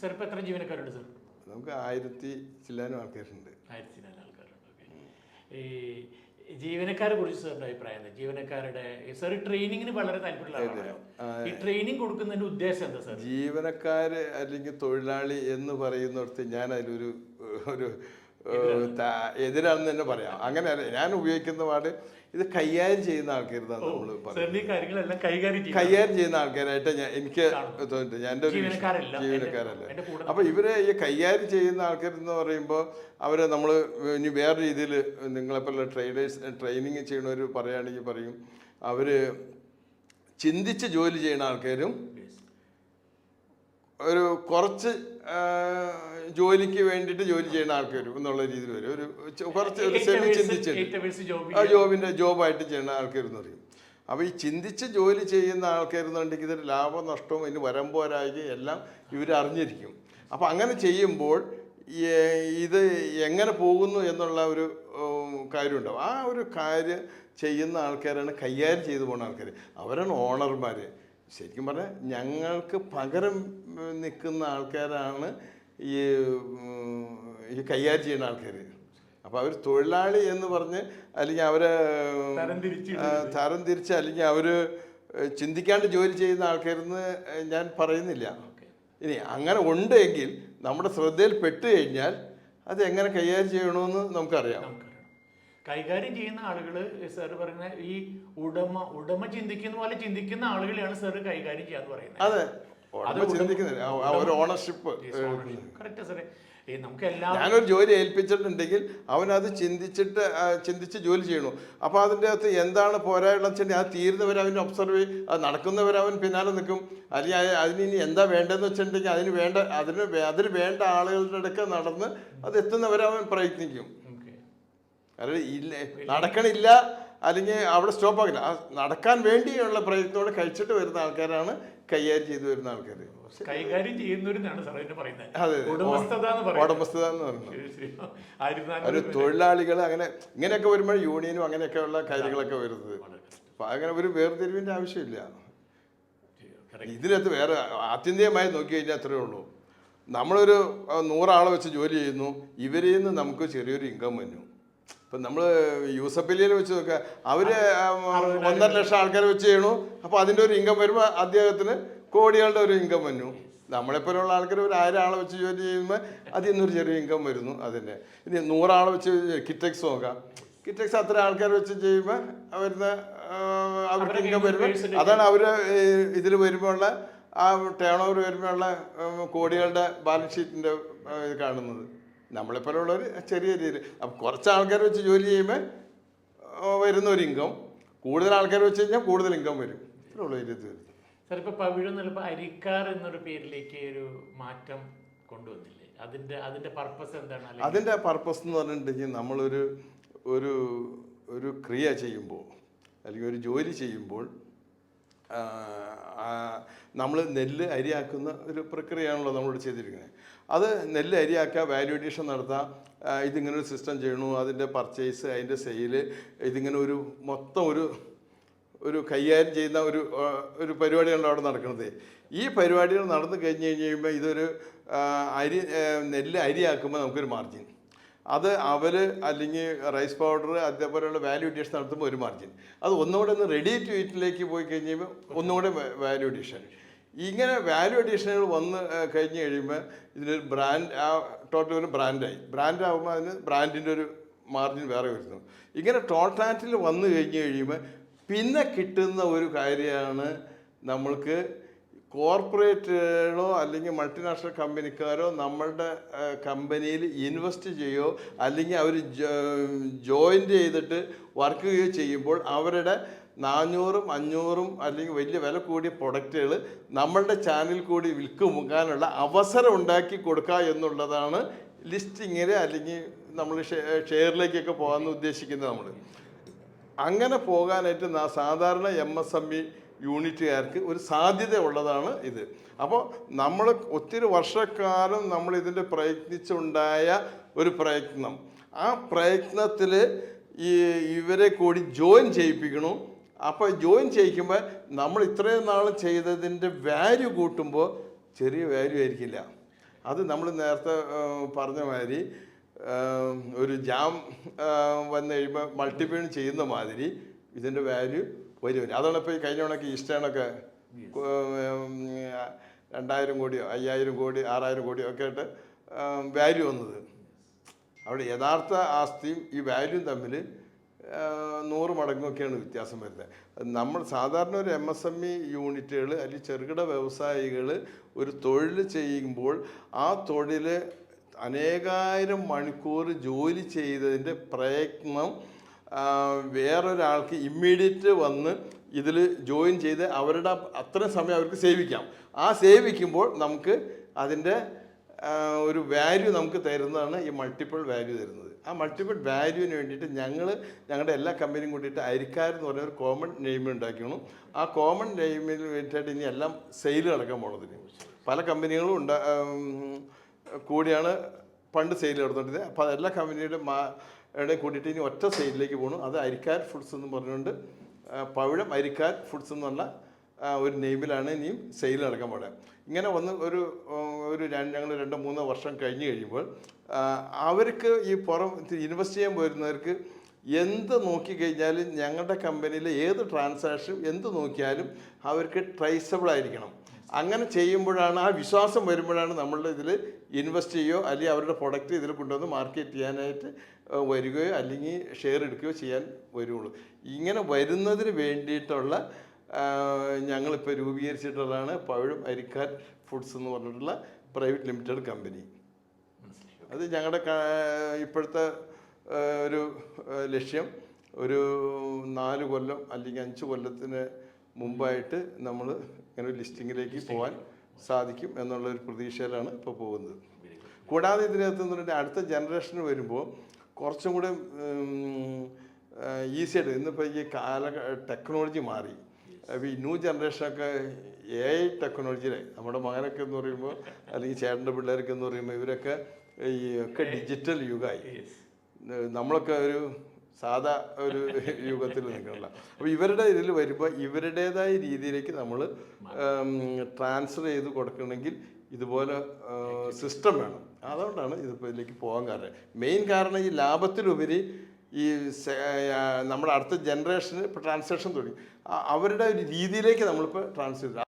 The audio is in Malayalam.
സാർ ഇപ്പൊ എത്ര ജീവനക്കാരുണ്ട് സാർ? നമുക്ക് ആയിരത്തി ചില്ലാനും ആൾക്കാരുണ്ട്. ആയിരത്തി ചില്ലാനും ആൾക്കാരുണ്ട് ഓക്കെ. ഈ ജീവനക്കാരെ കുറിച്ച് സാറിന്റെ അഭിപ്രായം എന്താ? ജീവനക്കാരുടെ സാർ ട്രെയിനിങ്ങിന് വളരെ താല്പര്യമുള്ള ഈ ട്രെയിനിങ് കൊടുക്കുന്നതിന്റെ ഉദ്ദേശം എന്താ സാർ? ജീവനക്കാര് അല്ലെങ്കിൽ തൊഴിലാളി എന്ന് പറയുന്നിടത്ത് ഞാൻ അതിലൊരു ഒരു എതിരാണെന്ന് തന്നെ പറയാം. അങ്ങനെ ഞാൻ ഉപയോഗിക്കുന്ന വാർഡ് ഇത് കൈകാര്യം ചെയ്യുന്ന ആൾക്കാരുതാണ് നമ്മൾ കൈകാര്യം ചെയ്യും കൈകാര്യം ചെയ്യുന്ന ആൾക്കാരായിട്ട് ഞാൻ എനിക്ക് തോന്നിട്ട് ഞാൻ എന്റെ ഒരു ജീവനക്കാരല്ല. ജീവനക്കാരല്ല. എന്റെ കൂടെ അപ്പൊ ഇവർ ഈ കൈകാര്യം ചെയ്യുന്ന ആൾക്കാർ എന്ന് പറയുമ്പോൾ അവരെ നമ്മൾ ഇനി വേറെ രീതിയിൽ നിങ്ങളെ നിങ്ങളെപ്പോലുള്ള ട്രെയിനേഴ്സ് ട്രെയിനിങ് ചെയ്യണവർ പറയുകയാണെങ്കിൽ പറയും അവർ ചിന്തിച്ച് ജോലി ചെയ്യുന്ന ആൾക്കാരും ഒരു കുറച്ച് ജോലിക്ക് വേണ്ടിയിട്ട് ജോലി ചെയ്യുന്ന ആൾക്കാരും എന്നുള്ള രീതിയിൽ വരും. ഒരു കുറച്ച് ഒരു സെമി ചിന്തിച്ചിട്ട് ഏറ്റവും ജോബ് ആ ജോബിന്റെ ജോബായിട്ട് ചെയ്യുന്ന ആൾക്കാരെന്ന് പറയും. അപ്പോൾ ഈ ചിന്തിച്ച് ജോലി ചെയ്യുന്ന ആൾക്കാരെന്നുണ്ടെങ്കിൽ ഇതൊരു ലാഭം നഷ്ടവും ഇതിന് വരമ്പോരായി എല്ലാം ഇവർ അറിഞ്ഞിരിക്കും. അപ്പോൾ അങ്ങനെ ചെയ്യുമ്പോൾ ഇത് എങ്ങനെ പോകുന്നു എന്നുള്ള ഒരു കാര്യമുണ്ടാവും. ആ ഒരു കാര്യം ചെയ്യുന്ന ആൾക്കാരാണ് കൈകാര്യം ചെയ്തു പോകുന്ന ആൾക്കാർ അവരാണ് ഓണർമാർ ശരിക്കും പറഞ്ഞാൽ ഞങ്ങൾക്ക് പകരം നിൽക്കുന്ന ആൾക്കാരാണ് ഈ ഈ കൈകാര്യം ചെയ്യുന്ന ആൾക്കാർ അപ്പോൾ അവർ തൊഴിലാളി എന്ന് പറഞ്ഞ് അല്ലെങ്കിൽ അവരെ തരം തിരിച്ച് അല്ലെങ്കിൽ അവർ ചിന്തിക്കാണ്ട് ജോലി ചെയ്യുന്ന ആൾക്കാരെന്ന് ഞാൻ പറയുന്നില്ല. ഇനി അങ്ങനെ ഉണ്ടെങ്കിൽ നമ്മുടെ ശ്രദ്ധയിൽ പെട്ട് കഴിഞ്ഞാൽ അത് എങ്ങനെ കൈകാര്യം ചെയ്യണമെന്ന് നമുക്കറിയാം. കൈകാര്യം ചെയ്യുന്ന ആളുകൾ സാർ പറയുന്ന ഈ ഉടമ ഉടമ ചിന്തിക്കുന്ന പോലെ ചിന്തിക്കുന്ന ആളുകളെയാണ് സാർ കൈകാര്യം ചെയ്യാന്ന് പറയുന്നത്. അതെ. ആ, ആ ഓണർഷിപ്പ് കറക്റ്റ് സാറേ ഞാനൊരു ജോലി ഏൽപ്പിച്ചിട്ടുണ്ടെങ്കിൽ അവനത് ചിന്തിച്ചിട്ട് ചിന്തിച്ച് ജോലി ചെയ്യണു. അപ്പോൾ അതിന്റെ അകത്ത് എന്താണ് പോരായുള്ള വെച്ചിട്ടുണ്ടെങ്കിൽ അത് തീരുന്നവരവൻ അവൻ ഒബ്സർവ് ചെയ്യും അത് നടക്കുന്നവരെ അവൻ പിന്നാലെ നിൽക്കും. അല്ലെങ്കിൽ അതിന് എന്താ വേണ്ടതെന്ന് വെച്ചിട്ടുണ്ടെങ്കിൽ അതിന് വേണ്ട അതിന് അതിന് വേണ്ട ആളുകളുടെ അടുക്ക നടന്ന് അത് എത്തുന്നവരെ അവൻ പ്രയത്നിക്കും. കാരണം ഇല്ല നടക്കണില്ല അല്ലെങ്കിൽ അവിടെ സ്റ്റോപ്പ് ആക്കില്ല ആ നടക്കാൻ വേണ്ടിയുള്ള പ്രയത്നത്തോടെ കഴിച്ചിട്ട് വരുന്ന ആൾക്കാരാണ് കൈകാര്യം ചെയ്തു വരുന്ന ആൾക്കാർ. കൈകാര്യം ചെയ്യുന്നവരെന്നാണ് സാർ ഇതിന് പറയുന്നത് ഉടമസ്ഥത എന്ന് പറയുന്നത്. ഉടമസ്ഥത എന്ന് പറയുന്നത്. ശരി, ശരി. ഒരു തൊഴിലാളികൾ അങ്ങനെ ഇങ്ങനെയൊക്കെ വരുമ്പോൾ യൂണിയനും അങ്ങനെയൊക്കെയുള്ള കാര്യങ്ങളൊക്കെ വരുന്നത്. അപ്പൊ അങ്ങനെ ഒരു വേർതിരിവിന്റെ ആവശ്യമില്ല. ഇതിനകത്ത് വേറെ ആത്യന്തികമായി നോക്കി കഴിഞ്ഞാൽ അത്രേ ഉള്ളൂ. നമ്മളൊരു നൂറാളെ വെച്ച് ജോലി ചെയ്യുന്നു. ഇവരിൽ നിന്ന് നമുക്ക് ചെറിയൊരു ഇൻകം വന്നു. ഇപ്പം നമ്മൾ യൂസഫലിയിൽ വെച്ച് നോക്കുക അവർ ഒന്നര ലക്ഷം ആൾക്കാർ വെച്ച് ചെയ്യണു. അപ്പോൾ അതിന്റെ ഒരു ഇൻകം വരുമ്പോൾ അദ്ദേഹത്തിന് കോടികളുടെ ഒരു ഇൻകം വന്നു. നമ്മളെപ്പോലുള്ള ആൾക്കാർ ഒരു ആയിരം ആളെ വെച്ച് ജോലി ചെയ്യുമ്പോൾ അതിൽ നിന്നൊരു ചെറിയ ഇൻകം വരുന്നു അതിന്റെ ഇനി നൂറാളെ വെച്ച് കിറ്റക്സ് നോക്കാം. കിറ്റക്സ് അത്ര ആൾക്കാർ വെച്ച് ചെയ്യുമ്പോൾ വരുന്ന അവർക്ക് അവരുടെ ഇൻകം വരുമ്പോൾ അതാണ് അവർ ഇതിൽ വരുമ്പോഴുള്ള ആ ടേൺ ഓവർ വരുമ്പോഴുള്ള കോടികളുടെ ബാലൻസ് ഷീറ്റിന്റെ ഇത് കാണുന്നത്. നമ്മളെപ്പോലുള്ളവർ ചെറിയ രീതിയിൽ അപ്പം കുറച്ച് ആൾക്കാർ വെച്ച് ജോലി ചെയ്യുമ്പോൾ വരുന്ന ഒരു ഇൻകം കൂടുതൽ ആൾക്കാർ വെച്ച് കഴിഞ്ഞാൽ കൂടുതൽ ഇൻകം വരും. ഇത്രേ ഉള്ളൂ ഇത്. വരും സാർ പവിഴം ചിലപ്പോൾ അരിക്കാർ എന്നൊരു പേരിലേക്ക് ഒരു മാറ്റം കൊണ്ടുവന്നില്ലേ? അതിന്റെ അതിന്റെ പർപ്പസ് എന്താണ്? അതിന്റെ പർപ്പസ് എന്ന് പറഞ്ഞിട്ടുണ്ടെങ്കിൽ നമ്മളൊരു ഒരു ഒരു ക്രിയ ചെയ്യുമ്പോൾ അല്ലെങ്കിൽ ഒരു ജോലി ചെയ്യുമ്പോൾ നമ്മൾ നെല്ല് അരിയാക്കുന്ന ഒരു പ്രക്രിയയാണല്ലോ നമ്മളിവിടെ ചെയ്തിരിക്കുന്നത്. അത് നെല്ല് അരിയാക്കുക വാല്യൂ അഡീഷൻ നടത്താം ഇതിങ്ങനെ ഒരു സിസ്റ്റം ചെയ്യണു അതിന്റെ പർച്ചേസ് അതിന്റെ സെയിൽ ഇതിങ്ങനെ ഒരു മൊത്തം ഒരു ഒരു കൈകാര്യം ചെയ്യുന്ന ഒരു ഒരു പരിപാടിയാണ് അവിടെ നടക്കുന്നത്. ഈ പരിപാടികൾ നടന്നു കഴിഞ്ഞ് കഴിഞ്ഞ് കഴിയുമ്പോൾ ഇതൊരു അരി നെല്ല് അരിയാക്കുമ്പോൾ നമുക്കൊരു മാർജിൻ അത് അവർ അല്ലെങ്കിൽ റൈസ് പൗഡർ അതേപോലെയുള്ള വാല്യൂ അഡീഷൻ നടത്തുമ്പോൾ ഒരു മാർജിൻ അത് ഒന്നുകൂടെ ഒന്ന് റെഡി ടു ഈറ്റിലേക്ക് പോയി കഴിഞ്ഞ് കഴിയുമ്പോൾ ഒന്നുകൂടെ വാല്യൂ അഡീഷൻ ഇങ്ങനെ വാല്യൂ അഡീഷനുകൾ വന്ന് കഴിഞ്ഞ് കഴിയുമ്പോൾ ഇതിനൊരു ബ്രാൻഡ് ആ ടോട്ടൽ ഒരു ബ്രാൻഡായി ബ്രാൻഡ് ആകുമ്പോൾ അതിന് ബ്രാൻഡിന്റെ ഒരു മാർജിൻ വേറെ വരുന്നു. ഇങ്ങനെ ടോട്ടാറ്റിൽ വന്നു കഴിഞ്ഞ് കഴിയുമ്പോൾ പിന്നെ കിട്ടുന്ന ഒരു കാര്യമാണ് നമ്മൾക്ക് കോർപ്പറേറ്റുകളോ അല്ലെങ്കിൽ മൾട്ടിനാഷണൽ കമ്പനിക്കാരോ നമ്മളുടെ കമ്പനിയിൽ ഇൻവെസ്റ്റ് ചെയ്യുകയോ അല്ലെങ്കിൽ അവർ ജോയിന്റ് ചെയ്തിട്ട് വർക്ക് ചെയ്യുമ്പോൾ അവരുടെ നാനൂറും അഞ്ഞൂറും അല്ലെങ്കിൽ വലിയ വില കൂടിയ പ്രൊഡക്റ്റുകൾ നമ്മളുടെ ചാനൽ കൂടി വിൽക്കുമുക്കാനുള്ള അവസരം ഉണ്ടാക്കി കൊടുക്കുക എന്നുള്ളതാണ് ലിസ്റ്റിങ്ങിൽ അല്ലെങ്കിൽ നമ്മൾ ഷെയറിലേക്കൊക്കെ പോകാമെന്ന് ഉദ്ദേശിക്കുന്നത് നമ്മൾ. അങ്ങനെ പോകാനായിട്ട് സാധാരണ എം എസ് എം ഇ യൂണിറ്റുകാർക്ക് ഒരു സാധ്യത ഉള്ളതാണ് ഇത്. അപ്പോൾ നമ്മൾ ഒത്തിരി വർഷക്കാലം നമ്മൾ ഇതിന്റെ പ്രയത്നിച്ചുണ്ടായ ഒരു പ്രയത്നം. ആ പ്രയത്നത്തിൽ ഈ ഇവരെ കൂടി ജോയിൻ ചെയ്യിപ്പിക്കണം. അപ്പോൾ ജോയിൻ ചെയ്യിക്കുമ്പോൾ നമ്മൾ ഇത്രയും നാൾ ചെയ്തതിന്റെ വാല്യൂ കൂട്ടുമ്പോൾ ചെറിയ വാല്യൂ ആയിരിക്കില്ല. അത് നമ്മൾ നേരത്തെ പറഞ്ഞ മാതിരി ഒരു ജാം വന്നു കഴിയുമ്പോൾ മൾട്ടിപ്ലൈ ചെയ്യുന്ന മാതിരി ഇതിന്റെ വാല്യൂ വരും. അതാണ് ഇപ്പോൾ ഈ കഴിഞ്ഞ കണക്ക് ഈസ്റ്റേണൊക്കെ രണ്ടായിരം കോടിയോ അയ്യായിരം കോടി ആറായിരം കോടിയോ ഒക്കെ ആയിട്ട് വാല്യൂ വന്നത്. അവിടെ യഥാർത്ഥ ആസ്തിയും ഈ വാല്യൂം തമ്മിൽ നൂറ് മടങ്ങൊക്കെയാണ് വ്യത്യാസം വരുന്നത്. നമ്മൾ സാധാരണ ഒരു എം എസ് എം ഇ യൂണിറ്റുകൾ അല്ലെങ്കിൽ ചെറുകിട വ്യവസായികൾ ഒരു തൊഴിൽ ചെയ്യുമ്പോൾ ആ തൊഴിൽ അനേകായിരം മണിക്കൂർ ജോലി ചെയ്തതിന്റെ പ്രയത്നം വേറൊരാൾക്ക് ഇമ്മീഡിയറ്റ് വന്ന് ഇതിൽ ജോയിൻ ചെയ്ത് അവരുടെ അത്രയും സമയം അവർക്ക് സേവിക്കാം. ആ സേവിക്കുമ്പോൾ നമുക്ക് അതിന്റെ ഒരു വാല്യൂ നമുക്ക് തരുന്നതാണ് ഈ മൾട്ടിപ്പിൾ വാല്യൂ തരുന്നത്. ആ മൾട്ടിപ്പിൾ വാല്യൂവിന് വേണ്ടിയിട്ട് ഞങ്ങൾ ഞങ്ങളുടെ എല്ലാ കമ്പനിയും കൂട്ടിയിട്ട് അരിക്കാർ എന്ന് പറഞ്ഞ ഒരു കോമൺ നെയിം ഉണ്ടാക്കിയാണ് ആ കോമൺ നെയിമിന് വേണ്ടിയിട്ട് ഇനി എല്ലാം സെയിൽ നടക്കാൻ പോണതിന്. പല കമ്പനികളും ഉണ്ടാ കൂടിയാണ് പണ്ട് സെയിൽ നടന്നുകൊണ്ടിരുന്നത് അപ്പോൾ അതെല്ലാ കമ്പനിയുടെ മാ യുടെ കൂട്ടിയിട്ട് ഇനി ഒറ്റ സെയിലിലേക്ക് പോകണം അത് അരിക്കാർ ഫുഡ്സ് എന്ന് പറഞ്ഞുകൊണ്ട് പവിഴം അരിക്കാർ ഫുഡ്സ് എന്ന് പറഞ്ഞ ഒരു നെയിമിലാണ് ഇനിയും സെയിൽ നടക്കാൻ പോകുന്നത് ഇങ്ങനെ വന്ന് ഒരു ഒരു ഞങ്ങൾ രണ്ട് മൂന്നോ വർഷം കഴിഞ്ഞ് കഴിയുമ്പോൾ അവർക്ക് ഈ പുറം ഇൻവെസ്റ്റ് ചെയ്യാൻ പോരുന്നവർക്ക് എന്ത് നോക്കിക്കഴിഞ്ഞാലും ഞങ്ങളുടെ കമ്പനിയിലെ ഏത് ട്രാൻസാക്ഷൻ എന്ത് നോക്കിയാലും അവർക്ക് ട്രേസബിൾ ആയിരിക്കണം. അങ്ങനെ ചെയ്യുമ്പോഴാണ് ആ വിശ്വാസം വരുമ്പോഴാണ് നമ്മളുടെ ഇതിൽ ഇൻവെസ്റ്റ് ചെയ്യുകയോ അല്ലെങ്കിൽ അവരുടെ പ്രൊഡക്റ്റ് ഇതിൽ കൊണ്ടുവന്ന് മാർക്കറ്റ് ചെയ്യാനായിട്ട് വരികയോ അല്ലെങ്കിൽ ഷെയർ എടുക്കുകയോ ചെയ്യാൻ വരുള്ളൂ. ഇങ്ങനെ വരുന്നതിന് വേണ്ടിയിട്ടുള്ള ഞങ്ങളിപ്പോൾ രൂപീകരിച്ചിട്ടുള്ളതാണ് പഴം അരിക്കാർ ഫുഡ്സ് എന്ന് പറഞ്ഞിട്ടുള്ള പ്രൈവറ്റ് ലിമിറ്റഡ് കമ്പനി. അത് ഞങ്ങളുടെ ഇപ്പോഴത്തെ ഒരു ലക്ഷ്യം ഒരു നാല് കൊല്ലം അല്ലെങ്കിൽ അഞ്ച് കൊല്ലത്തിന് മുമ്പായിട്ട് നമ്മൾ ഇങ്ങനെ ഒരു ലിസ്റ്റിങ്ങിലേക്ക് പോകാൻ സാധിക്കും എന്നുള്ള ഒരു പ്രതീക്ഷയിലാണ് ഇപ്പോൾ പോകുന്നത്. കൂടാതെ ഇതിനകത്ത് എന്ന് പറഞ്ഞാൽ അടുത്ത ജനറേഷന് വരുമ്പോൾ കുറച്ചും കൂടെ ഈസി ആയിട്ട് ഇന്നിപ്പോൾ ഈ കാല ടെക്നോളജി മാറി. അപ്പോൾ ഈ ന്യൂ ജനറേഷനൊക്കെ എ ഐ ടെക്നോളജിയിലായി നമ്മുടെ മകനൊക്കെ എന്ന് പറയുമ്പോൾ അല്ലെങ്കിൽ ചേട്ടന്റെ പിള്ളേരൊക്കെ എന്ന് പറയുമ്പോൾ ഇവരൊക്കെ ഈ ഒക്കെ ഡിജിറ്റൽ യുഗമായി. നമ്മളൊക്കെ ഒരു സാധാ ഒരു യുഗത്തിൽ നിൽക്കണില്ല അപ്പോൾ ഇവരുടെ ഇതിൽ വരുമ്പോൾ ഇവരുടേതായ രീതിയിലേക്ക് നമ്മൾ ട്രാൻസ്ഫർ ചെയ്ത് കൊടുക്കണമെങ്കിൽ ഇതുപോലെ സിസ്റ്റം വേണം. അതുകൊണ്ടാണ് ഇതിപ്പോൾ ഇതിലേക്ക് പോകാൻ കാരണം. മെയിൻ കാരണം ഈ ലാഭത്തിലുപരി ഈ നമ്മുടെ അടുത്ത ജനറേഷന് ഇപ്പോൾ ട്രാൻസാക്ഷൻ തുടങ്ങി. അവരുടെ ഒരു രീതിയിലേക്ക് നമ്മളിപ്പോൾ ട്രാൻസ്ഫർ